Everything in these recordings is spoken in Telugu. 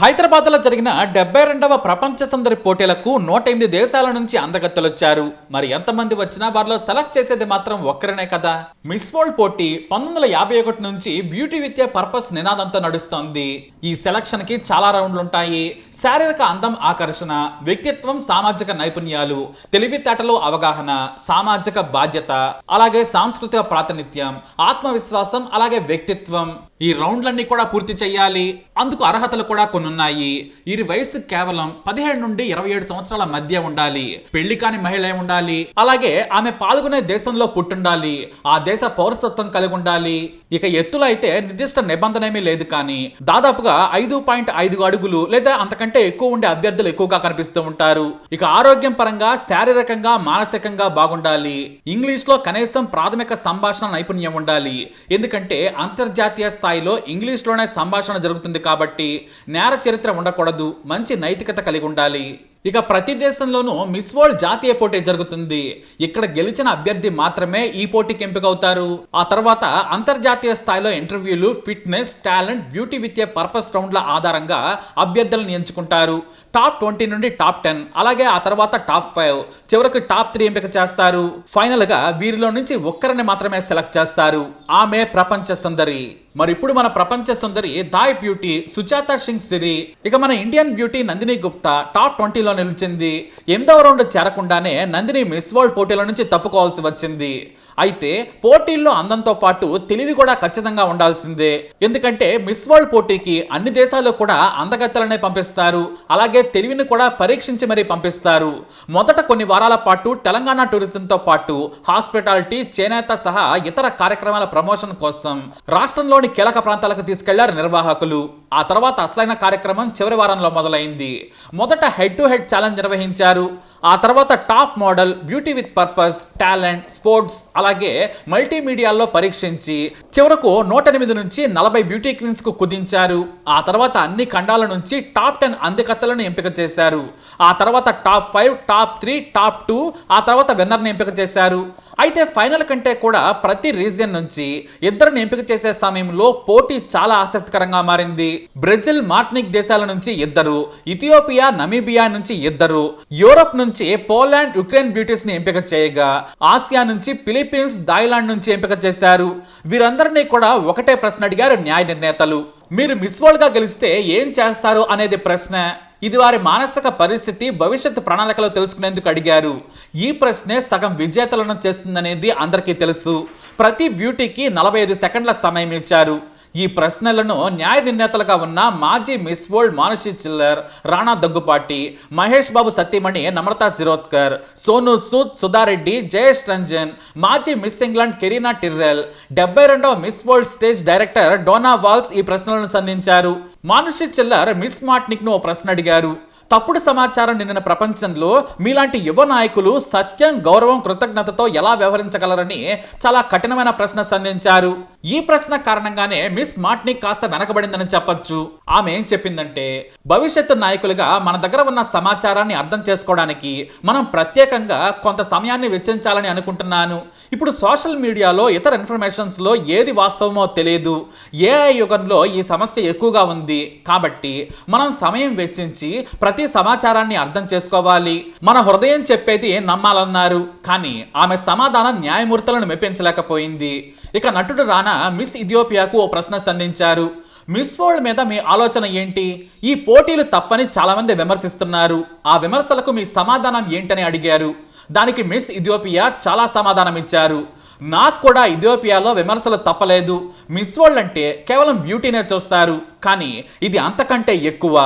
హైదరాబాద్లో జరిగిన డెబ్బై రెండవ ప్రపంచ సుందరి పోటీలకు నూట ఎనిమిది దేశాల నుంచి అందగత్తలొచ్చారు మరి ఎంతమంది వచ్చినా వారిలో సెలెక్ట్ చేసేది మాత్రం ఒక్కరినే కదా. మిస్ వరల్డ్ పోటీ పంతొమ్మిది వందల యాభై ఒకటి నుంచి బ్యూటీ విత్ ఏ పర్పస్ నినాదంతో నడుస్తోంది. ఈ సెలక్షన్కి చాలా రౌండ్లు ఉంటాయి శారీరక అందం ఆకర్షణ వ్యక్తిత్వం సామాజిక నైపుణ్యాలు తెలివితేటలు అవగాహన సామాజిక బాధ్యత అలాగే సాంస్కృతిక ప్రాతినిధ్యం ఆత్మవిశ్వాసం అలాగే వ్యక్తిత్వం. ఈ రౌండ్లన్నీ కూడా పూర్తి చేయాలి అందుకు అర్హతలు కూడా కొన్ని ఉన్నాయి వీరి వయసు కేవలం పదిహేడు నుండి ఇరవై ఏడు సంవత్సరాల మధ్య ఉండాలి. పెళ్ళి కాని మహిళ ఉండాలి? అలాగే ఆమె పాల్గొనే దేశంలో పుట్టుండాలి. ఆ దేశ పౌరసత్వం కలిగి ఉండాలి. ఇక ఎత్తులో అయితే నిర్దిష్ట నిబంధన ఏమీ లేదు కానీ దాదాపుగా ఐదు పాయింట్ ఐదు అడుగులు లేదా అంతకంటే ఎక్కువ ఉండే అభ్యర్థులు ఎక్కువగా కనిపిస్తూ ఉంటారు. ఇక ఆరోగ్యం పరంగా శారీరకంగా మానసికంగా బాగుండాలి. ఇంగ్లీష్లో కనీసం ప్రాథమిక సంభాషణ నైపుణ్యం ఉండాలి. ఎందుకంటే అంతర్జాతీయ స్థాయిలో ఇంగ్లీష్లోనే సంభాషణ జరుగుతుంది కాబట్టి నేర చరిత్ర ఉండకూడదు మంచి నైతికత కలిగి ఉండాలి. ఇక ప్రతి దేశంలోనూ మిస్ వరల్డ్ జాతీయ పోటీ జరుగుతుంది. ఇక్కడ గెలిచిన అభ్యర్థి మాత్రమే ఈ పోటీకి ఎంపిక అవుతారు ఆ తర్వాత అంతర్జాతీయ స్థాయిలో ఇంటర్వ్యూలు fitness talent beauty with a purpose రౌండ్ల ఆధారంగా అభ్యర్థులను ఎంచుకుంటారు. టాప్ ట్వంటీ నుండి టాప్ టెన్ అలాగే ఆ తర్వాత టాప్ ఫైవ్ చివరకు టాప్ త్రీ ఎంపిక చేస్తారు. ఫైనల్గా వీరిలో నుంచి ఒక్కరిని మాత్రమే సెలెక్ట్ చేస్తారు. ఆమె ప్రపంచ సుందరి. మరి ఇప్పుడు మన ప్రపంచ సుందరి Thai beauty Suchata Singh Siri. ఇక మన Indian beauty Nandini Gupta top ట్వంటీలో నిలిచింది. ఎనిమిదవ రౌండ్ చేరకుండానే నందిని మిస్ వరల్డ్ పోటీల నుంచి తప్పుకోవాల్సి వచ్చింది. అయితే పోటీల్లో అందంతో పాటు తెలివి కూడా ఖచ్చితంగా ఉండాల్సిందే. ఎందుకంటే మిస్ వరల్డ్ పోటీకి అన్ని దేశాల్లో కూడా అందగత్తలనే పంపిస్తారు. అలాగే తెలివిని కూడా పరీక్షించి మరీ పంపిస్తారు. మొదట కొన్ని వారాల పాటు తెలంగాణ టూరిజంతో పాటు హాస్పిటాలిటీ చేనేత సహా ఇతర కార్యక్రమాల ప్రమోషన్ కోసం రాష్ట్రంలో రాష్ట్రంలోని కీలక ప్రాంతాలకు తీసుకెళ్ళారు నిర్వాహకులు. ఆ తర్వాత అసలైన కార్యక్రమం చివరి వారంలో మొదలైంది. మొదట హెడ్ టు హెడ్ ఛాలెంజ్ నిర్వహించారు. ఆ తర్వాత top model beauty with purpose talent sports అలాగే మల్టీమీడియాల్లో పరీక్షించి చివరకు నూట ఎనిమిది నుంచి నలభై బ్యూటీ క్వీన్స్కు కుదించారు. ఆ తర్వాత అన్ని ఖండాల నుంచి టాప్ టెన్ అందకత్తలను ఎంపిక చేశారు. ఆ తర్వాత top five top three top two ఆ తర్వాత విన్నర్ని ఎంపిక చేశారు. అయితే ఫైనల్ కంటే కూడా ప్రతి రీజియన్ నుంచి ఇద్దరిని ఎంపిక చేసే సమయంలో పోటీ చాలా ఆసక్తికరంగా మారింది. బ్రెజిల్ మార్టినిక్ దేశాల నుంచి ఇద్దరు ఇథియోపియా నమీబియా నుంచి ఇద్దరు యూరోప్ నుంచి పోలాండ్ యుక్రెయిన్ బ్యూటీస్ని ఎంపిక చేయగా ఆసియా నుంచి ఫిలిప్పీన్స్ థాయిలాండ్ నుంచి ఎంపిక చేశారు. వీరందరినీ కూడా ఒకటే ప్రశ్న అడిగారు న్యాయ నిర్ణేతలు. మీరు మిస్ వరల్డ్గా గెలిస్తే ఏం చేస్తారు అనేది ప్రశ్న. ఇది వారి మానసిక పరిస్థితి భవిష్యత్తు ప్రణాళికలో తెలుసుకునేందుకు అడిగారు. ఈ ప్రశ్నే సగం విజేతలను చేస్తుందనేది అందరికీ తెలుసు. ప్రతి బ్యూటీకి నలభై ఐదు సెకండ్ల సమయం ఇచ్చారు. ఈ ప్రశ్నలను న్యాయ నిర్ణేతలుగా ఉన్న మాజీ మిస్ వరల్డ్ మానసి చిల్లర్ రాణా దగ్గుపాటి మహేష్ బాబు సత్యమణి నమ్రతా శిరోద్కర్ సోను సూద్ సుధారెడ్డి జయేష్ రంజన్ మాజీ మిస్ ఇంగ్లాండ్ కెరీనా టిర్రెల్ డెబ్బై రెండవ Miss World stage director Donna Walsh ఈ ప్రశ్నలను సంధించారు. మానసి చిల్లర్ మిస్ మాట్నిక్ను ఓ ప్రశ్న అడిగారు. తప్పుడు సమాచారం నిండిన ప్రపంచంలో మీలాంటి యువ నాయకులు సత్యం గౌరవం కృతజ్ఞతతో ఎలా వ్యవహరించగలరని చాలా కఠినమైన ప్రశ్న సంధించారు. ఈ ప్రశ్న కారణంగానే మిస్ మాట్నిక్ కాస్త వెనకబడిందని చెప్పొచ్చు. ఆమె ఏం చెప్పిందంటే భవిష్యత్తు నాయకులుగా మన దగ్గర ఉన్న సమాచారాన్ని అర్థం చేసుకోవడానికి మనం ప్రత్యేకంగా కొంత సమయాన్ని వెచ్చించాలని అనుకుంటున్నాను. ఇప్పుడు సోషల్ మీడియాలో ఇతర ఇన్ఫర్మేషన్స్లో ఏది వాస్తవమో తెలియదు ఏఐ యుగంలో ఈ సమస్య ఎక్కువగా ఉంది. కాబట్టి మనం సమయం వెచ్చించి ప్రతి సమాచారాన్ని అర్థం చేసుకోవాలి. మన హృదయం చెప్పేది నమ్మాలన్నారు. కానీ ఆమె సమాధానం న్యాయమూర్తులను మెప్పించలేకపోయింది. ఇక నటుడు రానా మిస్ ఇథియోపియాకు ఓ ప్రశ్న సంధించారు. మిస్ వరల్డ్ మీద మీ ఆలోచన ఏంటి? ఈ పోటీలు తప్పని చాలామంది విమర్శిస్తున్నారు. ఆ విమర్శలకు మీ సమాధానం ఏంటని అడిగారు. దానికి మిస్ ఇథియోపియా చాలా సమాధానం ఇచ్చారు నాకు కూడా ఇథియోపియాలో విమర్శలు తప్పలేదు. మిస్ వరల్డ్ అంటే కేవలం బ్యూటీనే చూస్తారు. కానీ ఇది అంతకంటే ఎక్కువ.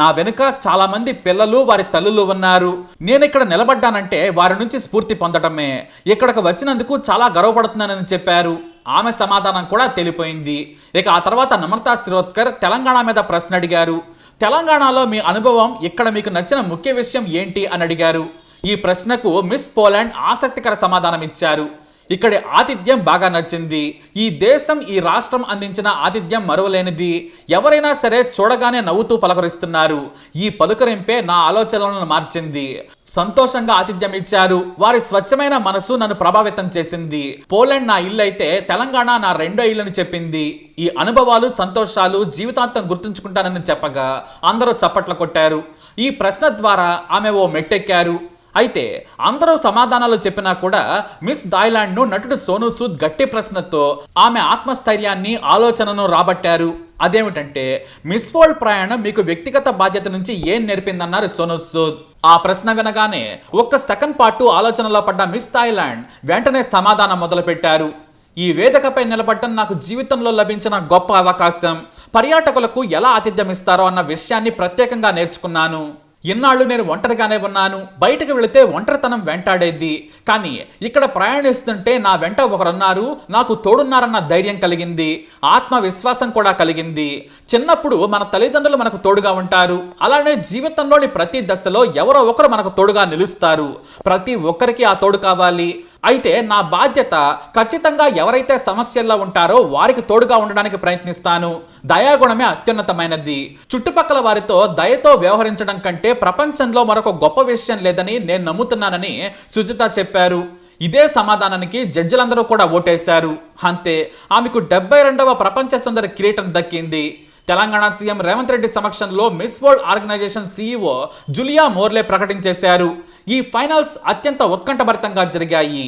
నా వెనుక చాలామంది పిల్లలు వారి తల్లులు ఉన్నారు. నేను ఇక్కడ నిలబడ్డానంటే వారి నుంచి స్ఫూర్తి పొందటమే. ఇక్కడికి వచ్చినందుకు చాలా గర్వపడుతున్నానని చెప్పారు. ఆమె సమాధానం కూడా తెలిపోయింది. ఇక ఆ తర్వాత నమ్రతా శిరోద్కర్ తెలంగాణ మీద ప్రశ్న అడిగారు. తెలంగాణలో మీ అనుభవం ఇక్కడ మీకు నచ్చిన ముఖ్య విషయం ఏంటి అని అడిగారు. ఈ ప్రశ్నకు మిస్ పోలాండ్ ఆసక్తికర సమాధానం ఇచ్చారు. ఇక్కడి ఆతిథ్యం బాగా నచ్చింది. ఈ దేశం ఈ రాష్ట్రం అందించిన ఆతిథ్యం మరువలేనిది. ఎవరైనా సరే చూడగానే నవ్వుతూ పలకరిస్తున్నారు. ఈ పలుకరింపే నా ఆలోచనలను మార్చింది. సంతోషంగా ఆతిథ్యం ఇచ్చారు. వారి స్వచ్ఛమైన మనసు నన్ను ప్రభావితం చేసింది. పోలాండ్ నా ఇల్లు అయితే తెలంగాణ నా రెండో ఇల్లుని చెప్పింది. ఈ అనుభవాలు సంతోషాలు జీవితాంతం గుర్తుంచుకుంటానని చెప్పగా అందరూ చప్పట్లు కొట్టారు. ఈ ప్రశ్న ద్వారా ఆమె ఓ మెట్టెక్కారు. అయితే అందరూ సమాధానాలు చెప్పినా కూడా మిస్ థాయిలాండ్ను నటుడు సోను సూద్ గట్టి ప్రశ్నతో ఆమె ఆత్మస్థైర్యాన్ని ఆలోచనను రాబట్టారు. అదేమిటంటే మిస్ వరల్డ్ ప్రయాణం మీకు వ్యక్తిగత బాధ్యత నుంచి ఏం నేర్పిందన్నారు సోను సూద్. ఆ ప్రశ్న వినగానే ఒక్క సెకండ్ పాటు ఆలోచనలో పడ్డ మిస్ థాయిలాండ్ వెంటనే సమాధానం మొదలుపెట్టారు. ఈ వేదికపై నిలబడటం నాకు జీవితంలో లభించిన గొప్ప అవకాశం. పర్యాటకులకు ఎలా ఆతిథ్యం ఇస్తారో అన్న విషయాన్ని ప్రత్యేకంగా నేర్చుకున్నాను. ఇన్నాళ్ళు నేను ఒంటరిగానే ఉన్నాను బయటకు వెళితే ఒంటరితనం వెంటాడేది కానీ ఇక్కడ ప్రయాణిస్తుంటే నా వెంట ఒకరున్నారు నాకు తోడున్నారన్న ధైర్యం కలిగింది ఆత్మవిశ్వాసం కూడా కలిగింది. చిన్నప్పుడు మన తల్లిదండ్రులు మనకు తోడుగా ఉంటారు అలానే జీవితంలోని ప్రతి దశలో ఎవరో ఒకరు మనకు తోడుగా నిలుస్తారు. ప్రతి ఒక్కరికి ఆ తోడు కావాలి. అయితే నా బాధ్యత ఖచ్చితంగా ఎవరైతే సమస్యల్లో ఉంటారో వారికి తోడుగా ఉండడానికి ప్రయత్నిస్తాను. దయాగుణమే అత్యున్నతమైనది. చుట్టుపక్కల వారితో దయతో వ్యవహరించడం కంటే ప్రపంచంలో మరొక గొప్ప విషయం లేదని నేను నమ్ముతున్నానని సుజిత చెప్పారు. ఇదే సమాధానానికి జడ్జిలందరూ కూడా ఓటేశారు. అంతే ఆమెకు డెబ్బై రెండవ ప్రపంచ సుందర కిరీటం దక్కింది. తెలంగాణ సీఎం రేవంత్ రెడ్డి సమక్షంలో Miss World organisation CEO Julia Morley ప్రకటించేశారు. ఈ ఫైనల్స్ అత్యంత ఉత్కంఠభరితంగా జరిగాయి.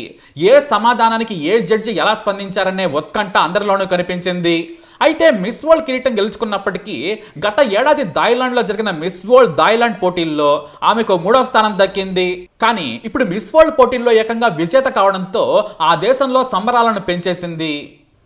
ఏ సమాధానానికి ఏ జడ్జి ఎలా స్పందించారనే ఉత్కంఠ అందరిలోనూ కనిపించింది. అయితే మిస్ వరల్డ్ కిరీటం గెలుచుకున్నప్పటికీ గత ఏడాది థాయిలాండ్లో జరిగిన మిస్ వరల్డ్ థాయిలాండ్ పోటీల్లో ఆమెకు మూడో స్థానం దక్కింది. కానీ ఇప్పుడు మిస్ వరల్డ్ పోటీల్లో ఏకంగా విజేత కావడంతో ఆ దేశంలో సంబరాలను పెంచేసింది.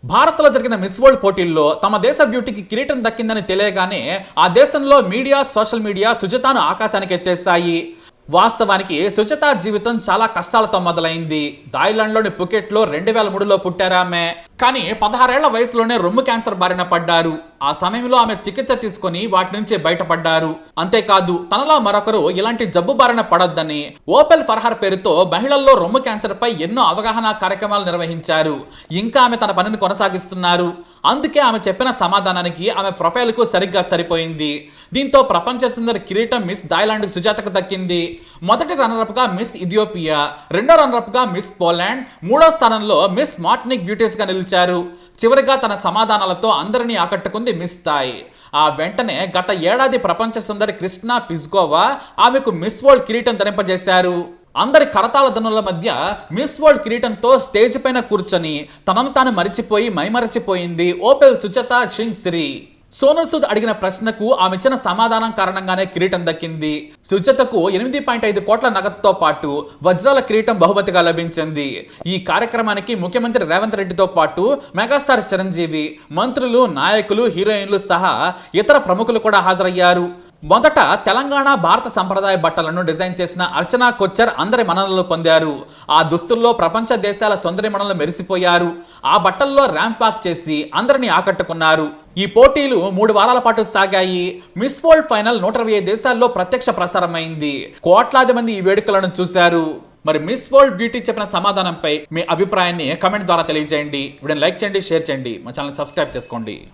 భారత్లో జరిగిన మిస్ వరల్డ్ పోటీల్లో తమ దేశ బ్యూటీకి కిరీటం దక్కిందని తెలియగానే ఆ దేశంలో మీడియా సోషల్ మీడియా సుజతాను ఆకాశానికి ఎత్తేశాయి. వాస్తవానికి సుజత జీవితం చాలా కష్టాలతో మొదలైంది. థాయిలాండ్లోని పుకెట్లో రెండు వేల మూడులో పుట్టారు ఆమె. కానీ పదహారేళ్ళ వయసులోనే రొమ్ము క్యాన్సర్ బారిన పడ్డారు. ఆ సమయంలో ఆమె చికిత్స తీసుకొని వాటి నుంచి బయటపడ్డారు. అంతేకాదు తనలో మరొకరు ఇలాంటి జబ్బు బారిన పడొద్దని ఓపెల్ ఫర్హార్ పేరుతో మహిళల్లో రొమ్ము క్యాన్సర్ పై ఎన్నో అవగాహన కార్యక్రమాలు నిర్వహించారు. ఇంకా ఆమె తన పనిని కొనసాగిస్తున్నారు. అందుకే ఆమె చెప్పిన సమాధానానికి ఆమె ప్రొఫైల్కు సరిగ్గా సరిపోయింది. దీంతో ప్రపంచ సుందర కిరీటం మిస్ థాయిలాండ్ సుజాతకు దక్కింది. మొదటి రన్నరప్గా మిస్ ఇథియోపియా రెండో రన్నరప్గా మిస్ పోలాండ్ మూడో స్థానంలో మిస్ మార్టినిక్ బ్యూటీస్గా నిలిచారు. చివరిగా తన సమాధానాలతో అందరినీ ఆకట్టుకుంది మిస్ థాయ్ ఆ వెంటనే గత ఏడాది ప్రపంచ సుందరి కృష్ణ పిజ్గోవా ఆమెకు మిస్ వరల్డ్ కిరీటం ధరింపజేశారు. అందరి కరతాల ధనుల మధ్య మిస్ వరల్డ్ కిరీటంతో స్టేజ్ పైన కూర్చొని తనను తాను మరిచిపోయి మైమరచిపోయింది Opal Suchata Chuangsri Sonu Sood అడిగిన ప్రశ్నకు ఆమె ఇచ్చిన సమాధానం కారణంగానే కిరీటం దక్కింది. సుజతకు ఎనిమిది పాయింట్ ఐదు కోట్ల నగదుతో పాటు వజ్రాల కిరీటం బహుమతిగా లభించింది. ఈ కార్యక్రమానికి ముఖ్యమంత్రి రేవంత్ రెడ్డితో పాటు మెగాస్టార్ చిరంజీవి మంత్రులు నాయకులు హీరోయిన్లు సహా ఇతర ప్రముఖులు కూడా హాజరయ్యారు. మొదట తెలంగాణ భారత సంప్రదాయ బట్టలను డిజైన్ చేసిన అర్చనా కొచ్చర్ అందరి మననలు పొందారు. ఆ దుస్తుల్లో ప్రపంచ దేశాల సుందరి మనలు మెరిసిపోయారు. ఆ బట్టల్లో ర్యాంప్ వాక్ చేసి అందరినీ ఆకట్టుకున్నారు. ఈ పోటీలు మూడు వారాల పాటు సాగాయి. మిస్ వరల్డ్ ఫైనల్ నూట ఇరవై దేశాల్లో ప్రత్యక్ష ప్రసారమైంది. కోట్లాది మంది ఈ వేడుకలను చూశారు. మరి మిస్ వరల్డ్ బ్యూటీ చెప్పిన సమాధానంపై మీ అభిప్రాయాన్ని కమెంట్ ద్వారా తెలియజేయండి. వీడియోని లైక్ చేయండి షేర్ చేయండి. మా ఛానల్ సబ్స్క్రైబ్ చేసుకోండి.